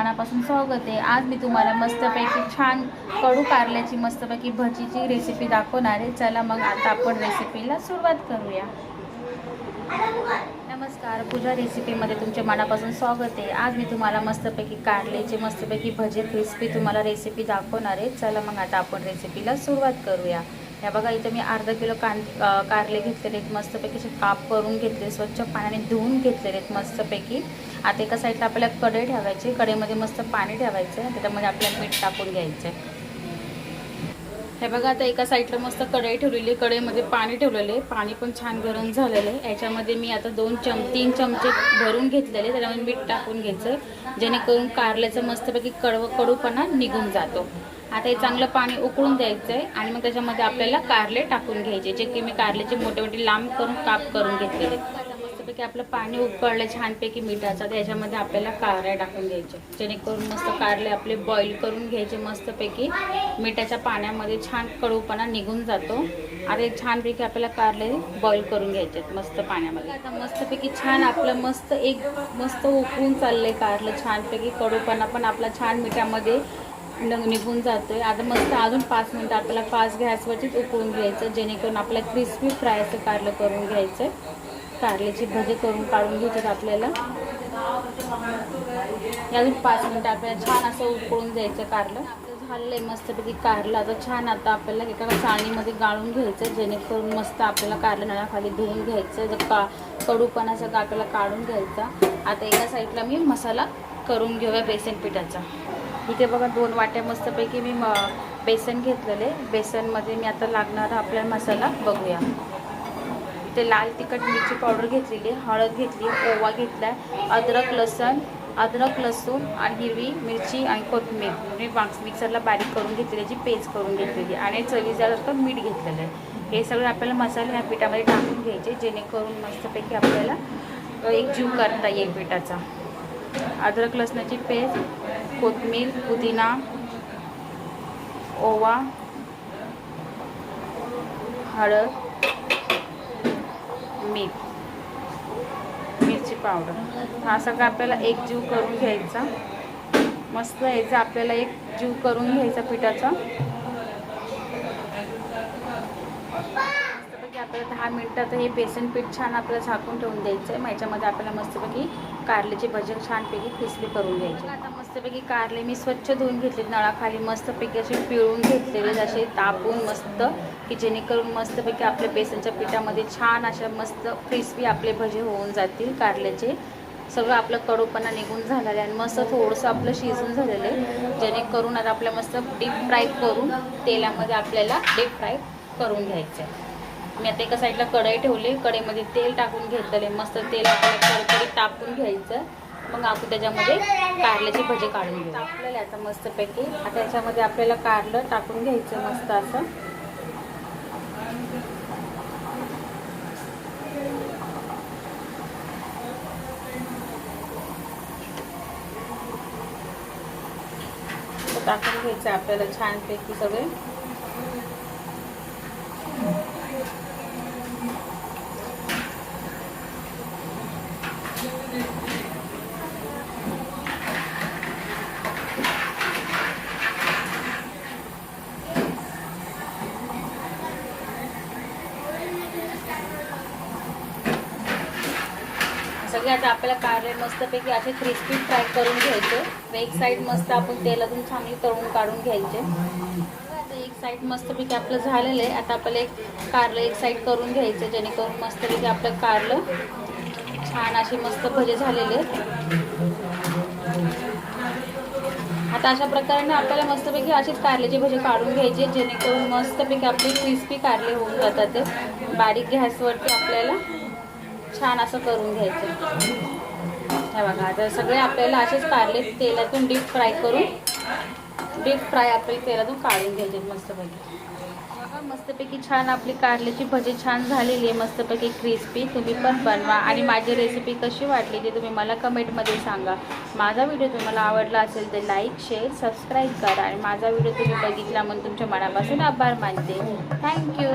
मनापासून स्वागत आहे. आज मी तुम्हाला मस्तपैकी छान कडू कारल्याची मस्तपैकी भजीची रेसिपी दाखवणार आहे. चला मग आता आपण रेसिपीला सुरुवात करूया. नमस्कार पूजा रेसिपीमध्ये तुमच्या मनापासून स्वागत आहे. आज मी तुम्हाला मस्तपैकी कारल्याची मस्तपैकी भजी क्रिस्पी तुम्हाला रेसिपी दाखवणार आहे. चला मग आता आपण रेसिपीला सुरुवात करूया. या बघा इथं मी अर्धा किलो कान कारले घेतलेले आहेत. मस्तपैकी असे काप करून घेतले स्वच्छ पाण्याने धुवून घेतलेले आहेत मस्तपैकी. आता एका साईडला आपल्याला कढई ठेवायची कढईमध्ये मस्त पाणी ठेवायचं आहे त्याच्यामध्ये आपल्याला मीठ टाकून घ्यायचं. आहे हे बघा आता एका साईडला मस्त कढई ठेवलेली आहे कढईमध्ये पाणी ठेवलेले पाणी पण छान गरम झालेलं आहे. याच्यामध्ये मी आता दोन चम तीन चमचे भरून घेतलेले त्याच्यामध्ये मीठ टाकून घ्यायचं जेणेकरून कारल्याचं मस्तपैकी कडव कडूपणा निघून जातो. आता हे चांगलं पाणी उकळून द्यायचं आहे आणि मग त्याच्यामध्ये आपल्याला कारले टाकून घ्यायचे जे की मी कारल्याचे मोठे मोठे लांब करून काप करून घेतलेले. मस्तपैकी आपलं पाणी उकळलं छानपैकी मिठाचं त्याच्यामध्ये आपल्याला कारल्या टाकून घ्यायचे जेणेकरून मस्त कारले आपले बॉईल करून घ्यायचे मस्तपैकी. मिठाच्या पाण्यामध्ये छान कडूपणा निघून जातो. आता एक छानपैकी आपल्याला कारले बॉईल करून घ्यायचे आहेत मस्त पाण्यामध्ये. आता मस्तपैकी छान आपलं मस्त एक मस्त उकळून चाललंय कारलं छानपैकी. कडूपणा पण आपला छान मिठामध्ये न निघून आहे आता मस्त अजून पाच मिनटं आपल्याला पाच गॅसवरतीच उकळून घ्यायचं जेणेकरून आपल्याला क्रिस्पी फ्रायचं कारलं करून घ्यायचं. कारल्याची भजे करून काढून घ्यायचं आपल्याला. अजून पाच मिनटं आपल्याला छान असं उकळून द्यायचं कारलं. आपलं झालेलं आहे मस्तपैकी कारलं. आता छान आता आपल्याला एका चाळणीमध्ये गाळून घ्यायचं जेणेकरून मस्त आपल्याला कारलं नळाखाली धुवून घ्यायचं. जर का कडूपणा सगळं आपल्याला काढून घ्यायचा. आता एका साईडला मी मसाला करून घेऊया बेसन पिठाचा. इथे बघा दोन वाट्या मस्तपैकी मी म बेसन घेतलेले. बेसनमध्ये मी आता लागणारा आपला मसाला. बघूया. इथे लाल तिखट मिरची पावडर घेतलेली हळद घेतली ओवा घेतला आहे अद्रक लसण अद्रक लसूण आणि हिरवी मिरची आणि कोथिंबीर. मी मिक्सरला बारीक करून घेतलेली जी पेस्ट करून घेतलेली आणि चवीसारखं मीठ घेतलेलं आहे. हे सगळे आपल्याला मसाले ह्या पिठामध्ये टाकून घ्यायचे जेणेकरून मस्तपैकी आपल्याला एक जीव करता येईल पिठाचा. अद्रक लसणाची पेस्ट कोथमीर पुदिना ओवा हळद मीठ मिरची पावडर. हा सगळा आपल्याला एक जीव करून घ्यायचा. मस्त यायचा आपल्याला एक जीव करून घ्यायचा पिठाचा. आपल्याला दहा मिनटात हे बेसन पीठ छान आपल्याला झाकून ठेवून द्यायचं आहे याच्यामध्ये आपल्याला मस्तपैकी कारल्याचे भजन छानपैकी क्रिस्पी करून घ्यायची. आता मस्तपैकी कारले मी स्वच्छ धुवून घेतले नळाखाली मस्तपैकी असे पिळून घेतलेले असे तापून मस्त की जेणेकरून मस्तपैकी आपल्या बेसनच्या पिठामध्ये छान अशा मस्त क्रिस्पी आपले भजे होऊन जातील कारल्याचे. सगळं आपलं कडूपणा निघून झालेलं आहे आणि मस्त थोडंसं आपलं शिजून झालेलं आहे. जेणेकरून आता आपल्या मस्त डीप फ्राय करून तेलामध्ये आपल्याला डीप फ्राय करून घ्यायचं आहे मी आता एका साईडला कढई ठेवली. कढईमध्ये तेल टाकून घेतलेले मस्त तेल आपल्याला कडकडीत टाकून घ्यायचं. मग आपण त्याच्यामध्ये कारल्याची भजी काढून घेऊ. आपल्याला आता मस्तपैकी. आता याच्यामध्ये आपल्याला कारलं टाकून घ्यायचं मस्त असं. टाकून घ्यायचं आपल्याला छानपैकी सगळे. सगळे आता आपल्याला कारले मस्तपैकी असे क्रिस्पी फ्राय करून घ्यायचे. एक साईड मस्त आपण तेलातून चांगली तळून काढून घ्यायचे. आता एक साईड मस्तपैकी आपलं झालेलं आहे. आता आपल्याला एक कारलं एक साईड करून घ्यायचं जेणेकरून मस्तपैकी आपलं कारलं छान असे मस्त भजे झालेले आहेत. आता अशा प्रकारे आपल्याला मस्तपैकी असेच कारल्याचे भजे काढून घ्यायचे जेणेकरून मस्तपैकी आपले क्रिस्पी कारले होऊन जातात ते. बारीक गॅसवरती आपल्याला छान असं करून घ्यायचं. हे बघा आता सगळे आपल्याला असेच कारले तेलातून डीप फ्राय करून डीप फ्राय आपल्याला तेलातून काढून घ्यायचे मस्तपैकी. बघा मस्तपैकी छान आपली कारल्याची भजी छान झालेली आहे मस्तपैकी क्रिस्पी तुम्ही पण बनवा. आणि माझी रेसिपी कशी वाटली ते तुम्ही मला कमेंटमध्ये सांगा. माझा व्हिडिओ तुम्हाला आवडला असेल तर लाईक शेअर सबस्क्राईब करा. आणि माझा व्हिडिओ तुम्ही बघितला म्हणून तुमच्या मनापासून आभार मानते. थँक्यू